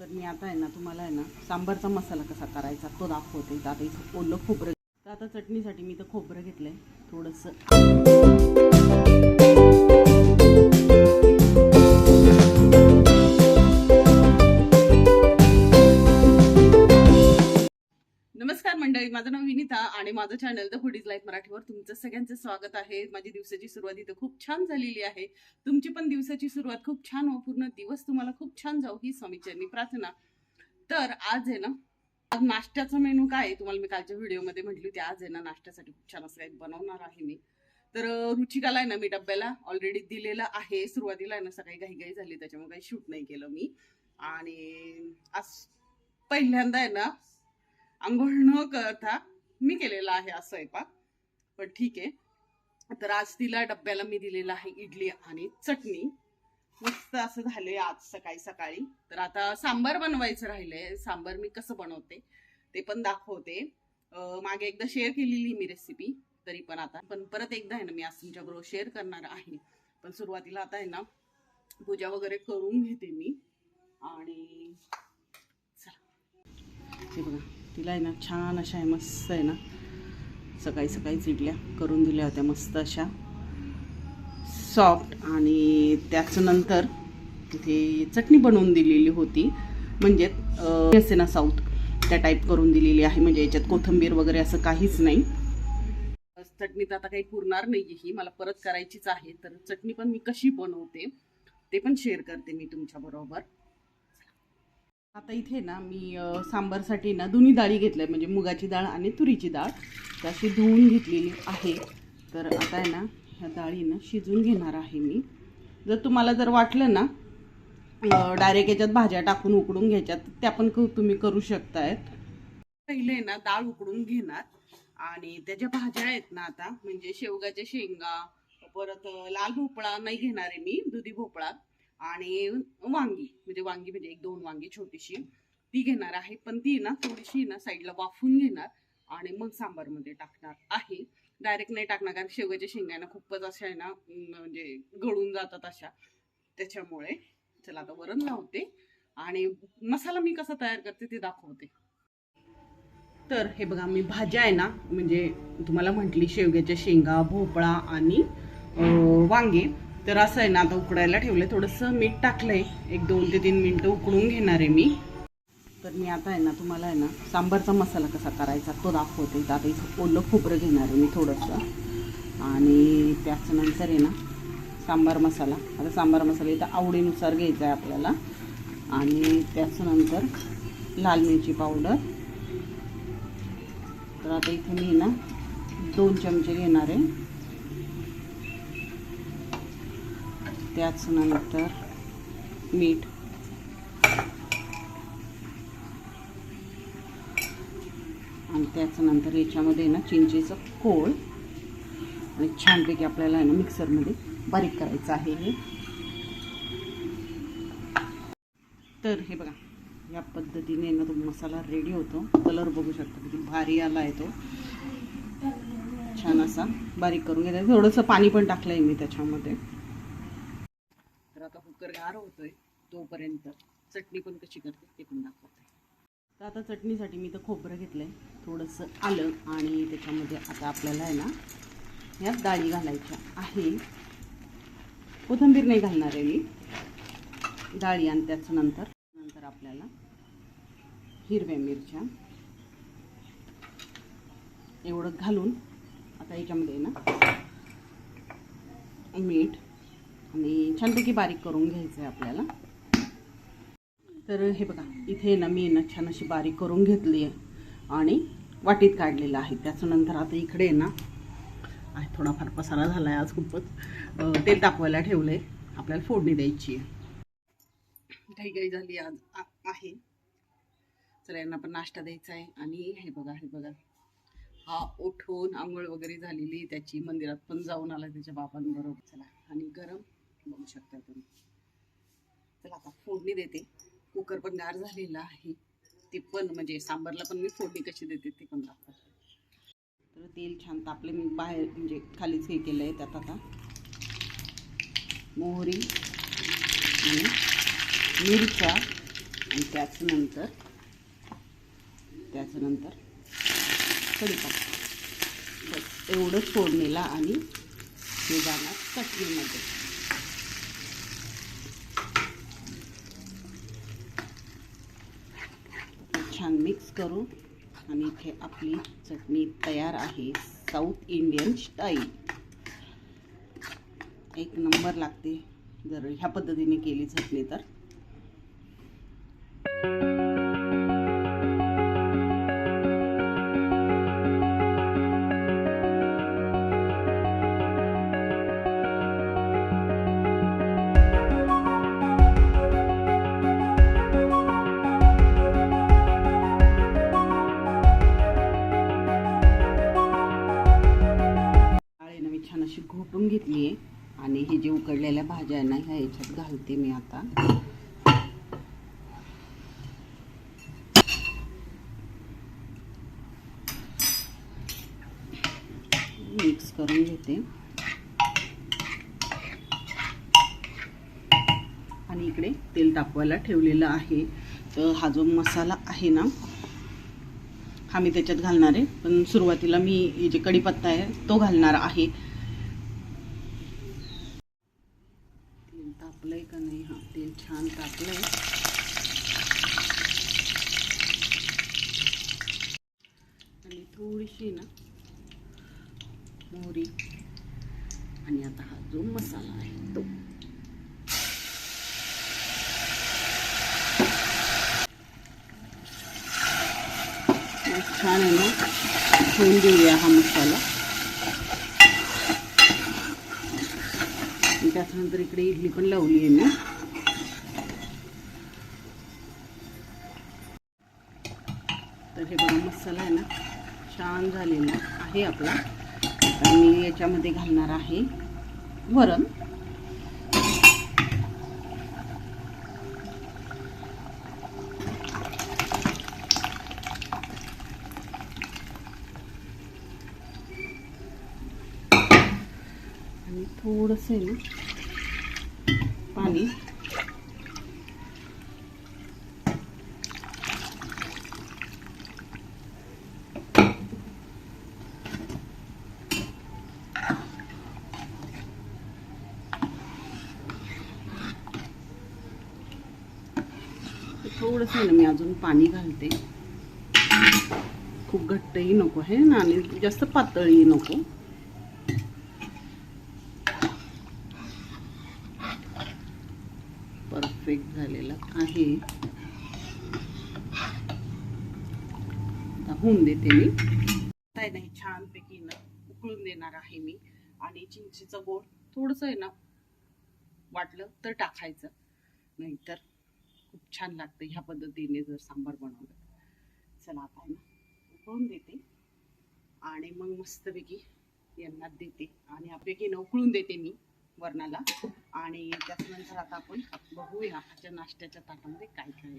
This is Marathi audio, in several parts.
तर मी आता आहे ना तुम्हाला आहे ना सांबारचा मसाला कसा करायचा तो दाखवते. तर आता इथं ओलं खोबरं तर आता चटणीसाठी मी इथं खोबरं घेतलं आहे थोडंसं नमस्कार मंडळी माझं नाव विनिता आणि माझं चॅनल द फुडीज लाईफ मराठीवर तुमचं सगळ्यांचं स्वागत आहे. माझी दिवसाची सुरुवात इथं खूप छान झालेली आहे. तुमची पण दिवसाची सुरुवात खूप छान हो पूर्ण दिवस तुम्हाला खूप छान जाऊ ही स्वामीचरणी प्रार्थना. तर आज आहे ना आज नाश्त्याचा मेनू काय आहे तुम्हाला मी कालच्या व्हिडिओमध्ये म्हटली होती. आज आहे ना नाश्त्यासाठी खूप छान असं काही बनवणार आहे मी. तर रुचिकाला आहे ना मी डब्याला ऑलरेडी दिलेलं आहे. सुरुवातीला आहे ना सकाळी घाई घाई झाली त्याच्यामुळे काही शूट नाही केलं मी. आणि आज पहिल्यांदा आहे ना आंघोळ न करता मी केलेला आहे हा स्वयंपाक. पण ठीक आहे. तर आज तिला डब्याला मी दिलेला आहे इडली आणि चटणी. मस्त असं झालंय आज सकाळी सकाळी. तर आता सांबार बनवायचं राहिलंय. सांबार मी कसं बनवते ते पण दाखवते. मागे एकदा शेअर केलेली मी रेसिपी तरी पण आता. पण परत एकदा आहे ना मी आज तुमच्याबरोबर शेअर करणार आहे. पण सुरुवातीला आता आहे ना पूजा वगैरे करून घेते मी. आणि चला. बघा. तिला आहे ना छान अशा आहे मस्त आहे ना. सकाळी सकाळीच इडल्या करून दिल्या होत्या मस्त अशा. सॉफ्ट आणि त्याच नंतर तिथे चटणी बनवून दिलेली होती. म्हणजे असे ना साऊथ त्या टाईप करून दिलेली आहे. म्हणजे याच्यात कोथिंबीर वगैरे असं काहीच नाही. चटणी तर आता काही पुरणार नाही ही. मला परत करायचीच आहे. तर चटणी पण मी कशी बनवते ते पण शेअर करते मी तुमच्याबरोबर आता इथे ना मी सांबारसाठी ना दोन्ही डाळी घेतल्या म्हणजे मुगाची डाळ आणि तुरीची डाळ. तर अशी धुवून घेतलेली आहे. तर आता आहे ना ह्या डाळीनं शिजून घेणार आहे मी. जर तुम्हाला जर वाटलं ना डायरेक्ट याच्यात भाज्या टाकून उकडून घ्यायच्यात त्या पण तुम्ही करू शकतायत. पहिले ना डाळ उकडून घेणार. आणि त्याच्या भाज्या आहेत ना आता म्हणजे शेवगाच्या शेंगा परत लाल भोपळा नाही घेणार आहे मी दुधी भोपळा. आणि वांगी म्हणजे वांगी म्हणजे एक दोन वांगी छोटीशी. ती घेणार आहे पण ती ना थोडीशी ना साईडला वाफून घेणार आणि मग सांबारमध्ये टाकणार आहे. डायरेक्ट नाही टाकणार कारण शेवगाच्या शेंगांना खूपच अशा आहे ना म्हणजे गळून जातात अशा. त्याच्यामुळे चला आता वरण लावते. आणि मसाला मी कसा तयार करते ते दाखवते. तर हे बघा मी भाज्या आहे ना म्हणजे तुम्हाला म्हटली शेवग्याच्या शेंगा भोपळा आणि वांगे. तर असं आहे ना आता उकडायला ठेवलंय. थोडंसं मीठ टाकलंय. एक दोन ते तीन मिनटं उकडून घेणार आहे मी. तर मी आता आहे ना तुम्हाला आहे ना सांबारचा मसाला कसा करायचा तो दाखवते. तर आता इथं ओलं खोबरं घेणार आहे मी थोडंसं. आणि त्याच्यानंतर आहे ना सांबार मसाला. आता सांबार मसाला इथं आवडीनुसार घ्यायचा आहे आपल्याला. आणि त्याच्यानंतर लाल मिरची पावडर. तर आता इथे मी ना दोन चमचे घेणार आहे. त्याच नंतर मीठ. आणि त्याच्यानंतर याच्यामध्ये ना चिंचेचं कोळ आणि छानपैकी आपल्याला आहे ना मिक्सरमध्ये बारीक करायचं आहे हे. तर हे बघा या पद्धतीने ना तो मसाला रेडी होतो. कलर बघू शकता किती भारी आला आहे तो. छान असा बारीक करून घेतला. थोडंसं पाणी पण टाकलं आहे मी त्याच्यामध्ये. आता कुकर गार होतोय तोपर्यंत. चटणी पण कशी करते ते पण दाखवते. तर आता चटणीसाठी मी तर खोबरं घेतलं आहे थोडंसं आलं आणि त्याच्यामध्ये आता आपल्याला आहे ना ह्या डाळी घालायच्या आहे. कोथिंबीर नाही घालणार आहे मी. डाळी आणि त्याच्यानंतर नंतर आपल्याला हिरव्या मिरच्या. एवढं घालून आता याच्यामध्ये ना मीठ आणि छानपैकी बारीक करून घ्यायचं आहे आपल्याला. तर हे बघा इथे ना मी ना छान अशी बारीक करून घेतली आहे आणि वाटीत काढलेलं आहे. त्याच्यानंतर आता इकडे ना आहे थोडाफार पसारा झाला आहे आज खूपच. तेल तापवायला ठेवलं आहे आपल्याला फोडणी द्यायची आहे. घाई घाई झाली आज. आहे. तर यांना पण नाश्ता द्यायचा आहे. आणि हे बघा हे बघा. हा उठून आंघोळ वगैरे झालेली त्याची मंदिरात पण जाऊन आला त्याच्या बाबांबरोबर. चला आणि गरम बघू शकता तुम्ही. चला आता फोडणी देते. कुकर पण गार झालेला आहे. ते पण म्हणजे सांबारला पण मी फोडणी कशी देते ते पण दाखवते. तर तेल छान तापले मी बाहेर म्हणजे खालीच हे केलं आहे त्यात आता. मोहरी आणि मिरच्या आणि त्याच्यानंतर त्याच्यानंतर कढीपत्ता. बस एवढंच फोडणीला आणि हे जाणार चटणीमध्ये. छान मिक्स करू. आणि इथे आपली चटणी तयार आहे. साऊथ इंडियन स्टाईल एक नंबर लागते. जर ह्या पद्धतीने केली चटणी तर. घोटून घेतली आहे. आणि हे जे उकडलेल्या भाज्या आहे ना ह्या याच्यात घालते मी आता. मिक्स करून घेते. आणि इकडे तेल तापवायला ठेवलेलं आहे. तर हा जो मसाला आहे ना हा मी त्याच्यात घालणार आहे. पण सुरुवातीला मी जे कढीपत्ता आहे तो घालणार आहे तेल आहे का नाही? हा तेल छान तापलंय. आणि थोडीशी ना मोहरी. आणि आता हा जो मसाला आहे तो. छान आहे ना ठेवून देऊया हा मसाला आणि त्याच्यानंतर इकडे इडली पण लावली आहे मी. तर हे बघा मसाला आहे ना छान झालेला आहे आपला. आता मी याच्यामध्ये घालणार आहे वरण. थोडंसं आहे ना पाणी थोडंसं ना मी अजून पाणी घालते। खूप घट्टही नको आहे ना? जास्त पातळही नको. झालेला आहे. होऊन देते मी. काय नाही छानपैकी ना. उकळून देणार आहे मी. आणि चिंचेचं गोड थोडंसं आहे ना वाटलं तर टाकायचं. नाहीतर खूप छान लागतं ह्या पद्धतीने जर सांबार बनवलं. चला आता ना उकळून देते. आणि मग मस्तपैकी यांना देते. आणि आपल्याकी ना उकळून देते मी. वरणाला. आणि त्याच्यानंतर आता आपण बघूया आजच्या नाश्त्याच्या ताटामध्ये काय काय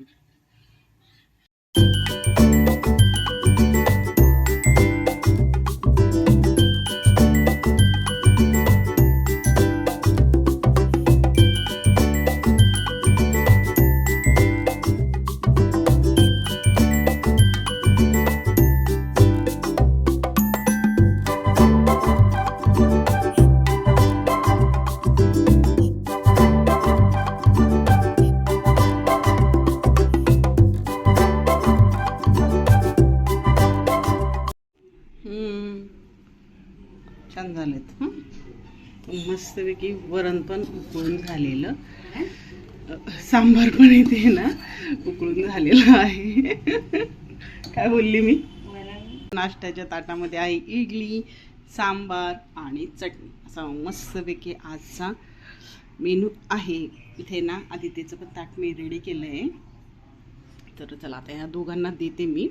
मस्तपैकी वरण पण उकळून झालेलं. सांबार पण इथे ना उकळून झालेलं आहे. काय बोलली मी? नाश्त्याच्या ताटामध्ये आहे इडली सांबार आणि चटणी. असा मस्तपैकी आजचा मेनू आहे. इथे ना आदित्यचं पण ताट मी रेडी केलं आहे तर चला आता ह्या दोघांना देते मी.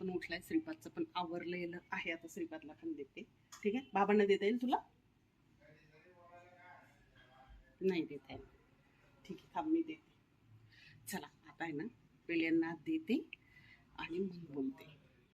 पण उठलाय श्रीपादचं पण आवरलेलं आहे आता श्रीपादला पण देते. ठीक आहे? बाबांना देता येईल तुला? नाही देता येईल ठीक आहे थांब मी देते. चला आता आहे ना पहिल्यांदा देते आणि मग बोलते.